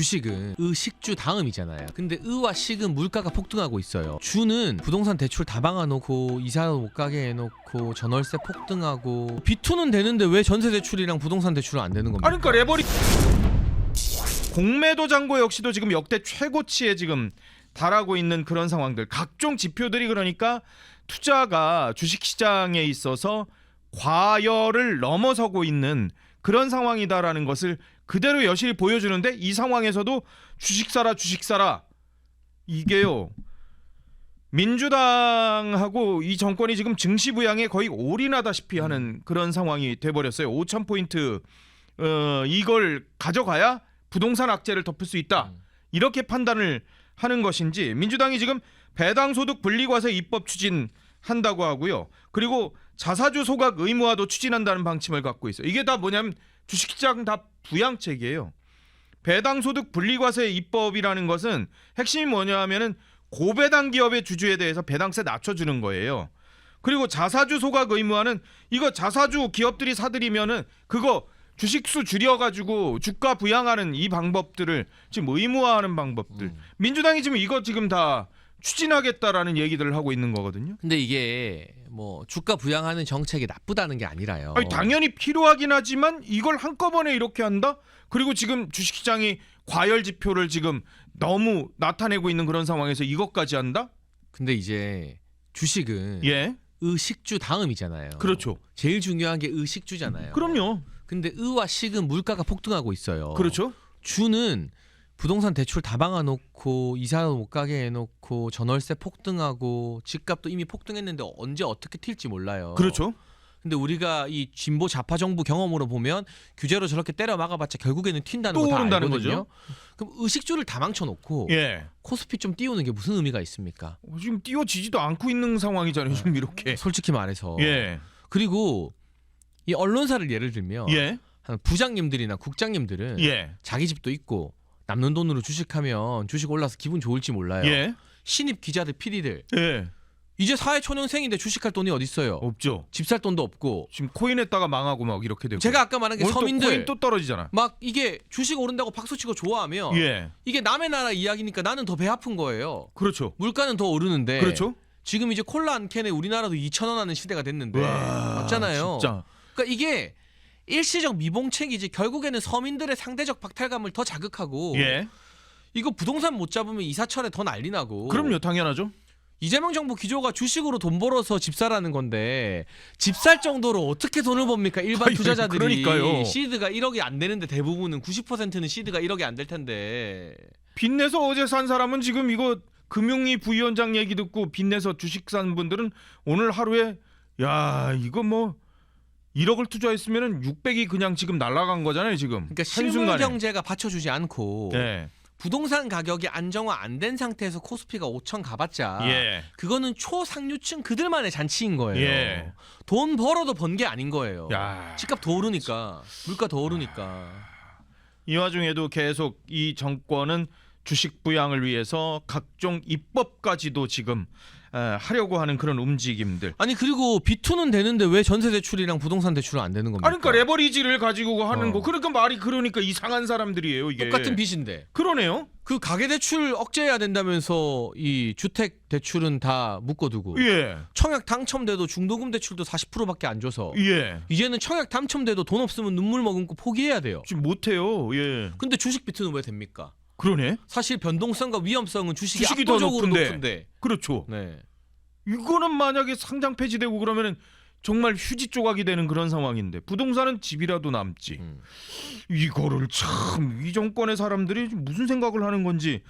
주식은 의식주 다음이잖아요. 근데 의와 식은 물가가 폭등하고 있어요. 주는 부동산 대출 다 막아놓고 이사 못 가게 해놓고 전월세 폭등하고 B2는 되는데 왜 전세 대출이랑 부동산 대출은 안 되는 겁니까? 아니 그러니까 레버리 공매도 잔고 역시도 지금 역대 최고치에 지금 달하고 있는 그런 상황들 각종 지표들이 그러니까 투자가 주식시장에 있어서 과열을 넘어서고 있는 그런 상황이다라는 것을 그대로 여실히 보여주는데 이 상황에서도 주식 사라 주식 사라. 이게요 민주당하고 이 정권이 지금 증시 부양에 거의 올인하다시피 하는 그런 상황이 돼버렸어요. 5천 포인트 어, 이걸 가져가야 부동산 악재를 덮을 수 있다. 이렇게 판단을 하는 것인지 민주당이 지금 배당 소득 분리과세 입법 추진 한다고 하고요. 그리고 자사주 소각 의무화도 추진한다는 방침을 갖고 있어요. 이게 다 뭐냐면 주식시장 다 부양책이에요. 배당 소득 분리과세 입법이라는 것은 핵심이 뭐냐면은 고배당 기업의 주주에 대해서 배당세 낮춰주는 거예요. 그리고 자사주 소각 의무화는 이거 자사주 기업들이 사들이면은 그거 주식수 줄여가지고 주가 부양하는 이 방법들을 지금 의무화하는 방법들. 음. 민주당이 지금 이거 지금 다 추진하겠다라는 얘기들을 하고 있는 거거든요. 근데 이게 뭐 주가 부양하는 정책이 나쁘다는 게 아니라요. 아니, 당연히 필요하긴 하지만 이걸 한꺼번에 이렇게 한다? 그리고 지금 주식시장이 과열 지표를 지금 너무 나타내고 있는 그런 상황에서 이것까지 한다? 근데 이제 주식은 예, 의식주 다음이잖아요. 그렇죠. 제일 중요한 게 의식주잖아요. 그럼요. 근데 의와 식은 물가가 폭등하고 있어요. 그렇죠. 주는 부동산 대출 다 막아놓고 이사 못 가게 해놓고 전월세 폭등하고 집값도 이미 폭등했는데 언제 어떻게 튈지 몰라요. 그렇죠. 근데 우리가 이 진보 좌파 정부 경험으로 보면 규제로 저렇게 때려 막아봤자 결국에는 튄다는 또 거 다 오른다는 알거든요. 그럼 의식주를 다 망쳐놓고 예. 코스피 좀 띄우는 게 무슨 의미가 있습니까? 어, 지금 띄워지지도 않고 있는 상황이잖아요. 지금 이렇게. 솔직히 말해서. 예. 그리고 이 언론사를 예를 들면 예. 한 부장님들이나 국장님들은 예. 자기 집도 있고 남는 돈으로 주식하면 주식 올라서 기분 좋을지 몰라요. 예. 신입 기자들, PD들 예. 이제 사회 초년생인데 주식할 돈이 어디 있어요? 없죠. 집 살 돈도 없고. 지금 코인 했다가 망하고 막 이렇게 되고. 제가 아까 말한 게 오늘 또 서민들 코인 또 떨어지잖아. 막 이게 주식 오른다고 박수치고 좋아하면 예. 이게 남의 나라 이야기니까 나는 더 배 아픈 거예요. 그렇죠. 물가는 더 오르는데 그렇죠. 지금 이제 콜라 한 캔에 우리나라도 2천 원 하는 시대가 됐는데 와, 맞잖아요. 진짜. 그러니까 이게 일시적 미봉책이지 결국에는 서민들의 상대적 박탈감을 더 자극하고 예. 이거 부동산 못 잡으면 이사철에 더 난리 나고 그럼요. 당연하죠. 이재명 정부 기조가 주식으로 돈 벌어서 집 사라는 건데 집 살 정도로 어떻게 돈을 법니까 일반 아니, 투자자들이 그러니까요. 시드가 1억이 안 되는데 대부분은 90%는 시드가 1억이 안 될 텐데 빚내서 어제 산 사람은 지금 이거 금융위 부위원장 얘기 듣고 빚내서 주식 산 분들은 오늘 하루에 야 이거 뭐 1억을 투자했으면은 600이 그냥 지금 날라간 거잖아요 지금 그러니까 실물 한순간에. 경제가 받쳐주지 않고 예. 부동산 가격이 안정화 안 된 상태에서 코스피가 5천 가봤자 예. 그거는 초상류층 그들만의 잔치인 거예요. 예. 돈 벌어도 번 게 아닌 거예요. 야. 집값 더 오르니까 물가 더 오르니까. 이 와중에도 계속 이 정권은 주식 부양을 위해서 각종 입법까지도 지금 에, 하려고 하는 그런 움직임들. 아니 그리고 B2는 되는데 왜 전세 대출이랑 부동산 대출은 안 되는 겁니까? 그러니까 레버리지를 가지고 하는 어. 거. 그러니까 말이 그러니까 이상한 사람들이에요 이게. 똑같은 빚인데 그러네요. 그 가계 대출 억제해야 된다면서 이 주택 대출은 다 묶어두고 예. 청약 당첨돼도 중도금 대출도 40%밖에 안 줘서 예. 이제는 청약 당첨돼도 돈 없으면 눈물 머금고 포기해야 돼요. 지금 못해요. 예. 근데 주식 비트는 왜 됩니까? 그러네. 사실 변동성과 위험성은 주식이 주식이 더 압도적으로 높은데. 높은데. 그렇죠. 네. 이거는 만약에 상장 폐지되고 그러면은 정말 휴지 조각이 되는 그런 상황인데 부동산은 집이라도 남지. 음. 이거를 참 이 정권의 사람들이 무슨 생각을 하는 건지